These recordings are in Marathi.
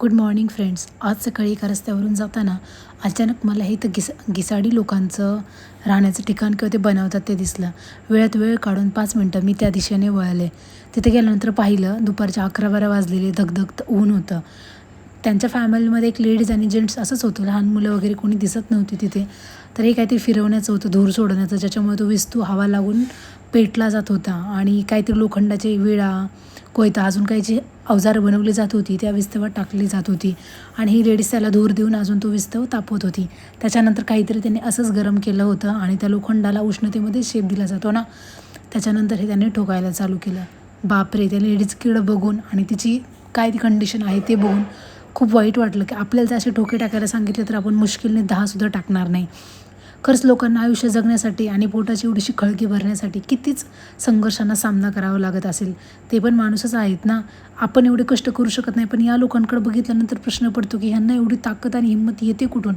गुड मॉर्निंग फ्रेंड्स आज सकाळी एका रस्त्यावरून जाताना अचानक मला हे इथं घिस घिसाडी लोकांचं राहण्याचं ठिकाण किंवा ते बनवतात ते दिसलं. वेळात वेळ काढून पाच मिनटं मी त्या दिशेने वळले. तिथे गेल्यानंतर पाहिलं दुपारच्या अकरा बारा वाजलेले धगधग ऊन होतं. त्यांच्या फॅमिलीमध्ये एक लेडीज आणि जेंट्स असंच होतं. लहान मुलं वगैरे कोणी दिसत नव्हती तिथे. तर हे काहीतरी फिरवण्याचं होतं धूर सोडवण्याचं ज्याच्यामुळे तो विस्तू हवा लागून पेटला जात होता. आणि काहीतरी लोखंडाचे विळा कोयता अजून काही जी अवजारं बनवली जात होती त्या विस्तवात टाकली जात होती. आणि ही लेडीज त्याला धूर देऊन अजून तो विस्तव तापवत होती. त्याच्यानंतर काहीतरी त्यांनी असंच गरम केलं होतं आणि त्या लोखंडाला उष्णतेमध्ये शेप दिला जातो ना? त्याच्यानंतर हे त्यांनी ठोकायला चालू केलं. बापरे त्या लेडीज किड बघून आणि तिची काय ती कंडिशन आहे ते बघून खूप वाईट वाटलं की आपल्याला जर असे ठोके टाकायला सांगितले तर आपण मुश्किलने दहासुद्धा टाकणार नाही. खरंच लोकांना आयुष्य जगण्यासाठी आणि पोटाची एवढीशी खळगी भरण्यासाठी कितीच संघर्षांना सामना करावा लागत असेल ते पण माणूसच आहेत ना? आपण एवढे कष्ट करू शकत नाही पण या लोकांकडे बघितल्यानंतर प्रश्न पडतो की ह्यांना एवढी ताकद आणि हिंमत येते कुठून?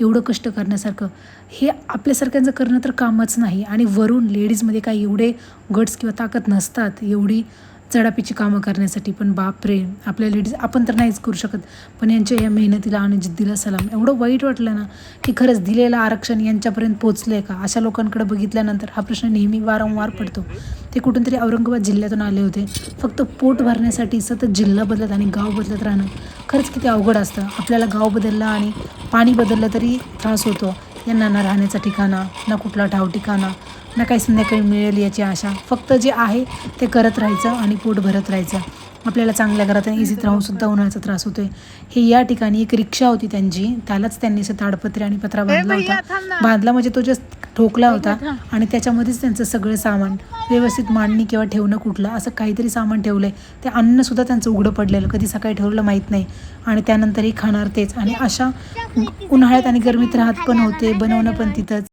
एवढं कष्ट करण्यासारखं. हे आपल्यासारख्यांचं करणं तर कामच नाही आणि वरून लेडीजमध्ये काही एवढे गट्स किंवा ताकद नसतात एवढी चढापीची कामं करण्यासाठी पण बापरे आपल्या लेडीज आपण तर नाहीच करू शकत. पण यांच्या या मेहनतीला आणि जिद्दीला सलाम. एवढं वाईट वाटलं ना की खरंच दिलेलं आरक्षण यांच्यापर्यंत पोचलं आहे का? अशा लोकांकडे बघितल्यानंतर हा प्रश्न नेहमी वारंवार पडतो. ते कुठून तरी औरंगाबाद जिल्ह्यातून आले होते. फक्त पोट भरण्यासाठी सतत जिल्हा बदलत आणि गाव बदलत राहणं खरंच किती अवघड असतं. आपल्याला गाव बदललं आणि पाणी बदललं तरी त्रास होतो. यांना ना राहण्याचा ठिकाणा ना कुठला ठाव ठिकाणा ना काही संध्याकाळी मिळेल याची आशा. फक्त जे आहे ते करत राहायचं आणि पोट भरत राहायचं. आपल्याला चांगल्या घरात इझीत राहून सुद्धा उन्हाळ्याचा त्रास होतोय. हे या ठिकाणी एक रिक्षा होती त्यांची. त्यालाच त्यांनी असं ताडपत्री आणि पत्रा बांधला होता. बांधला म्हणजे तो जस्ट ठोकला होता आणि त्याच्यामध्येच त्यांचं सगळं सामान व्यवस्थित मांडणी किंवा ठेवणं कुठलं असं काहीतरी सामान ठेवलं आहे ते अन्नसुद्धा त्यांचं उघडं पडलेलं कधी सकाळी ठेवलं माहीत नाही. आणि त्यानंतरही खाणार तेच. आणि अशा उन्हाळ्यात आणि गरमीत राहत पण होते बनवणं पण तिथंच.